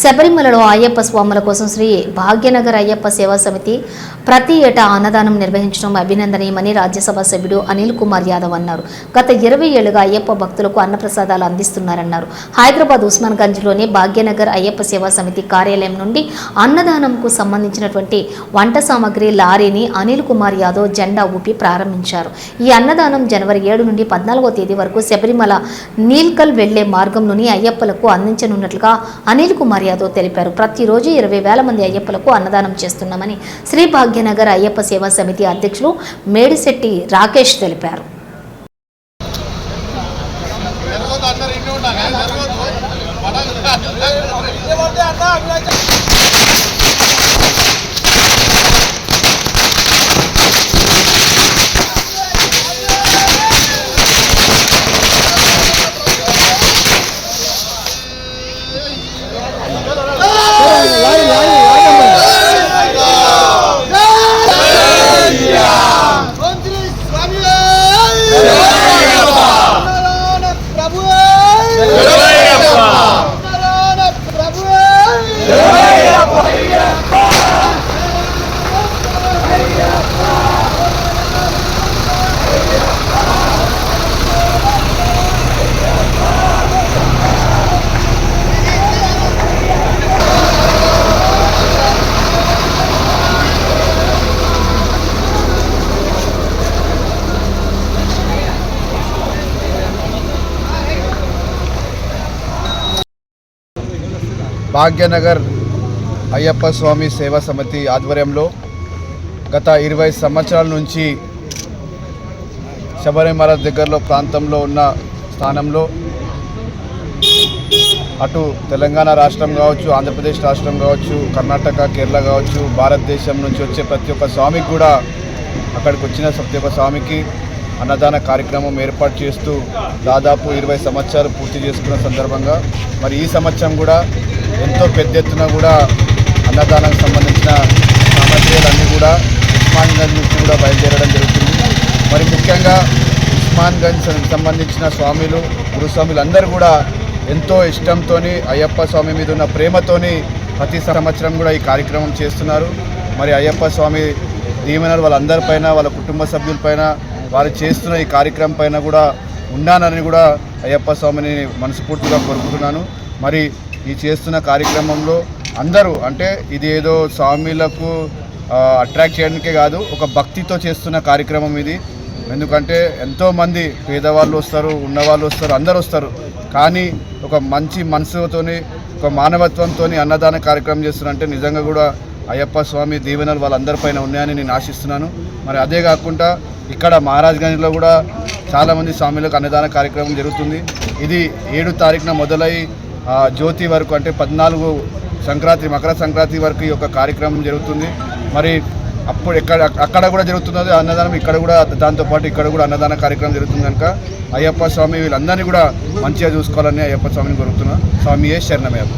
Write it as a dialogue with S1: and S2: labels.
S1: శబరిమలలో అయ్యప్ప స్వాముల కోసం శ్రీ భాగ్యనగర్ అయ్యప్ప సేవా సమితి ప్రతి ఏటా అన్నదానం నిర్వహించడం అభినందనీయమని రాజ్యసభ సభ్యుడు అనిల్ కుమార్ యాదవ్ అన్నారు. గత ఇరవై ఏళ్ళుగా అయ్యప్ప భక్తులకు అన్నప్రసాదాలు అందిస్తున్నారన్నారు. హైదరాబాద్ ఉస్మాన్ గంజ్లోని భాగ్యనగర్ అయ్యప్ప సేవా సమితి కార్యాలయం నుండి అన్నదానంకు సంబంధించినటువంటి వంట సామాగ్రి లారీని అనిల్ కుమార్ యాదవ్ జెండా ఊపి ప్రారంభించారు. ఈ అన్నదానం జనవరి ఏడు నుండి పద్నాలుగో తేదీ వరకు శబరిమల నీల్కల్ వెళ్ళే మార్గంలోని అయ్యప్పలకు అందించనున్నట్లుగా అనిల్ కుమార్ యాదవ్ తెలిపారు. ప్రతిరోజు ఇరవై వేల మంది అయ్యప్పలకు అన్నదానం చేస్తున్నామని శ్రీ భాగ్యనగర్ అయ్యప్ప సేవా సమితి అధ్యక్షులు మేడిశెట్టి రాకేష్ తెలిపారు.
S2: మంత్రి Yeah.
S3: భాగ్యనగర్ అయ్యప్ప స్వామి సేవా సమితి ఆధ్వర్యంలో గత ఇరవై సంవత్సరాల నుంచి శబరిమల దగ్గరలో ప్రాంతంలో ఉన్న స్థానంలో అటు తెలంగాణ రాష్ట్రం కావచ్చు ఆంధ్రప్రదేశ్ రాష్ట్రం కావచ్చు కర్ణాటక కేరళ కావచ్చు భారతదేశం నుంచి వచ్చే ప్రతి ఒక్క స్వామికి కూడా అక్కడికి వచ్చిన ప్రతి ఒక్క స్వామికి అన్నదాన కార్యక్రమం ఏర్పాటు చేస్తూ దాదాపు ఇరవై సంవత్సరాలు పూర్తి చేసుకున్న సందర్భంగా మరి ఈ సంవత్సరం కూడా ఎంతో పెద్ద ఎత్తున కూడా అన్నదానానికి సంబంధించిన సామగ్రిలన్నీ కూడా ఉస్మాన్గంజ్ నుంచి కూడా బయలుదేరడం జరుగుతుంది. మరి ముఖ్యంగా ఉస్మాన్గంజ్ సంబంధించిన స్వామిలు గురుస్వాములు అందరూ కూడా ఎంతో ఇష్టంతో అయ్యప్ప స్వామి మీద ఉన్న ప్రేమతోని ప్రతి సంవత్సరం కూడా ఈ కార్యక్రమం చేస్తున్నారు. మరి అయ్యప్ప స్వామి దీవెనలు వాళ్ళందరిపైన వాళ్ళ కుటుంబ సభ్యులపైన వారు చేస్తున్న ఈ కార్యక్రమం పైన కూడా ఉన్నానని కూడా అయ్యప్ప స్వామిని మనస్ఫూర్తిగా కోరుకుంటున్నాను. మరి ఈ చేస్తున్న కార్యక్రమంలో అందరూ అంటే ఇది ఏదో స్వామిలకు అట్రాక్ట్ చేయడానికే కాదు ఒక భక్తితో చేస్తున్న కార్యక్రమం ఇది. ఎందుకంటే ఎంతోమంది పేదవాళ్ళు వస్తారు ఉన్నవాళ్ళు వస్తారు అందరు వస్తారు. కానీ ఒక మంచి మనసుతోని ఒక మానవత్వంతో అన్నదాన కార్యక్రమం చేస్తున్నారంటే నిజంగా కూడా అయ్యప్ప స్వామి దీవెనలు వాళ్ళందరిపైన ఉన్నాయని నేను ఆశిస్తున్నాను. మరి అదే కాకుండా ఇక్కడ మహారాజ్గంజ్లో కూడా చాలామంది స్వామిలకు అన్నదాన కార్యక్రమం జరుగుతుంది. ఇది ఏడు తారీఖున మొదలై జ్యోతి వరకు అంటే పద్నాలుగు సంక్రాంతి మకర సంక్రాంతి వరకు ఈ యొక్క కార్యక్రమం జరుగుతుంది. మరి అప్పుడు ఎక్కడ అక్కడ కూడా జరుగుతున్నది అన్నదానం ఇక్కడ కూడా దాంతోపాటు ఇక్కడ కూడా అన్నదాన కార్యక్రమం జరుగుతుంది కనుక అయ్యప్ప స్వామి వీళ్ళందరినీ కూడా మంచిగా చూసుకోవాలని అయ్యప్ప స్వామిని కోరుతున్నాను స్వామి ఏ శరణమయ్యప్ప.